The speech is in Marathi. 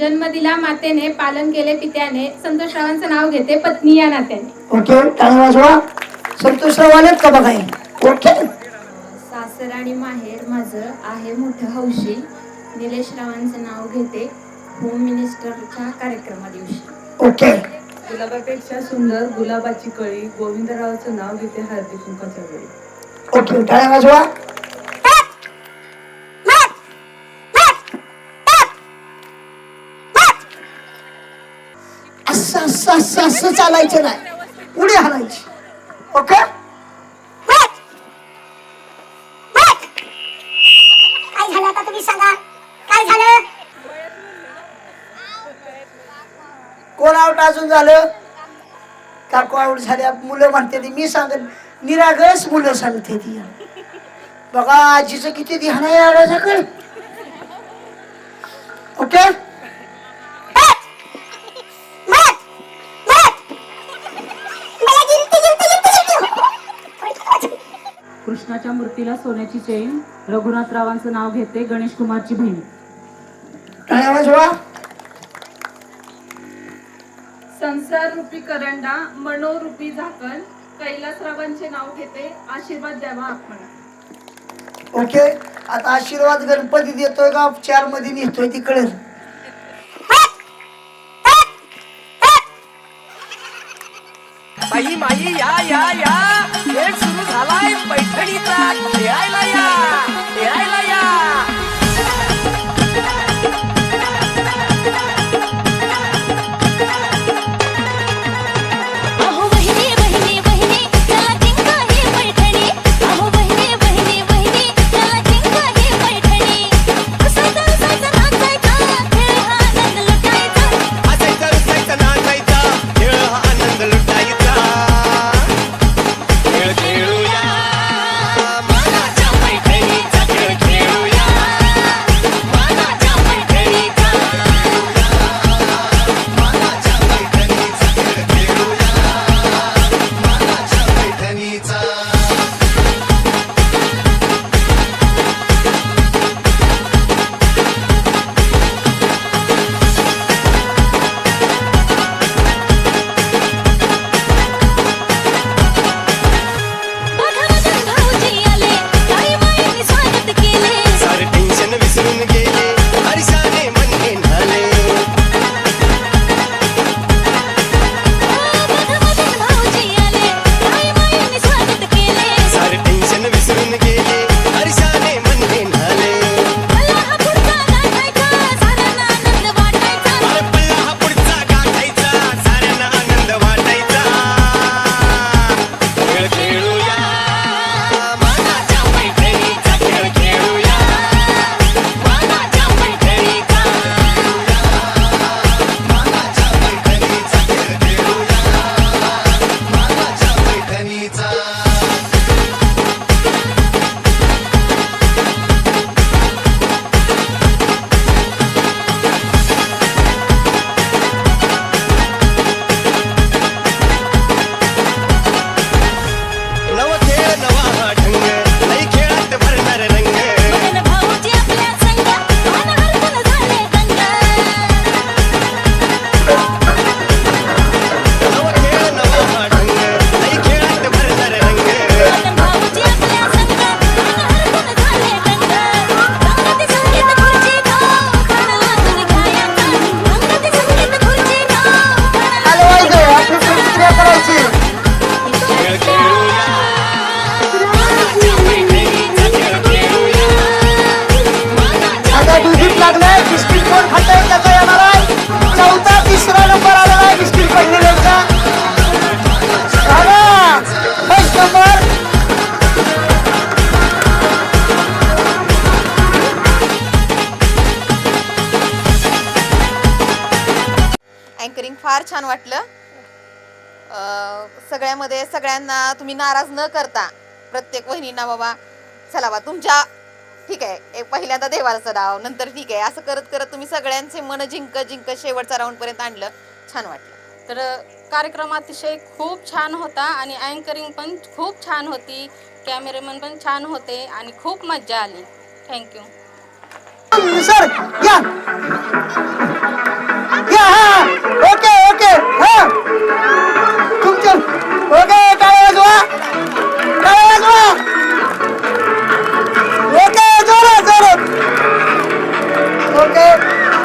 जन्म दिला मातेने पालन केले पित्याने संतोषरावांचं नाव घेते पत्नी या नात्याने. ओके टाळी वाजवा संतोषराव आलेत का बघा हे? ओके. सासर आणि माहेर माझं आहे मोठं हौशी. निलेश रावांचं नाव घेते होम मिनिस्टरच्या कार्यक्रमा दिवशी. ओके. गुलाबापेक्षा सुंदर गुलाबाची कळी गोविंदरावचं नाव घेते हळदी कुंकाच्या वेळी ओके टाळ्या वाजवा असं असं असं असं चालायचं नाही. उडी हाणायची. ओके? काय झालं आता तुम्ही सांगा? काय झालं? कोण आउट अजून झालं? काकू आउट झाल्या मुलं म्हणते ती. मी सांगत निरागस मुलं सांगते ती. बघा आजीचं किती ध्यान आहे आडाच्याकडे ओके? कृष्णाच्या मूर्तीला सोन्याची चेन रघुनाथरावांचं नाव घेते गणेश कुमारची बहीण. टाळ्या वाजवा संसार रूपी करंडा मनोरूपी झाकण कैलासरावांचे नाव घेते आशीर्वाद द्यावा आपण ओके आता आशीर्वाद गणपती देतोय का? चारमध्ये नेतोय ती कळेल बाई माई या या. झालाय फार छान वाटलं. सगळ्यामध्ये सगळ्यांना तुम्ही नाराज न करता प्रत्येक वहिनींना बाबा चला बा तुमच्या ठीक आहे एक पहिल्यांदा देवाचं नाव नंतर ठीक आहे असं करत करत तुम्ही सगळ्यांचे मन जिंक जिंक शेवटच्या राऊंडपर्यंत आणलं. छान वाटलं. तर कार्यक्रम अतिशय खूप छान होता आणि अँकरिंग पण खूप छान होती. कॅमेरेमन पण छान होते आणि खूप मज्जा आली. थँक्यू. सर या. या Thank you.